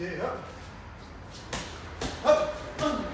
Yeah.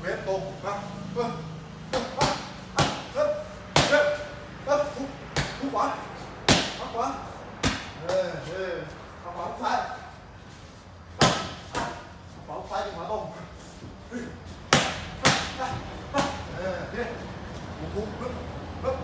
เวฟตรงมาเพิ่เพิ่เพิ่เพิ่มขวาขวาขวาเออเออขวาซ้ายขวาซ้ายขวาตรงเออเด็กปุ๊บปุ๊บปุ๊บ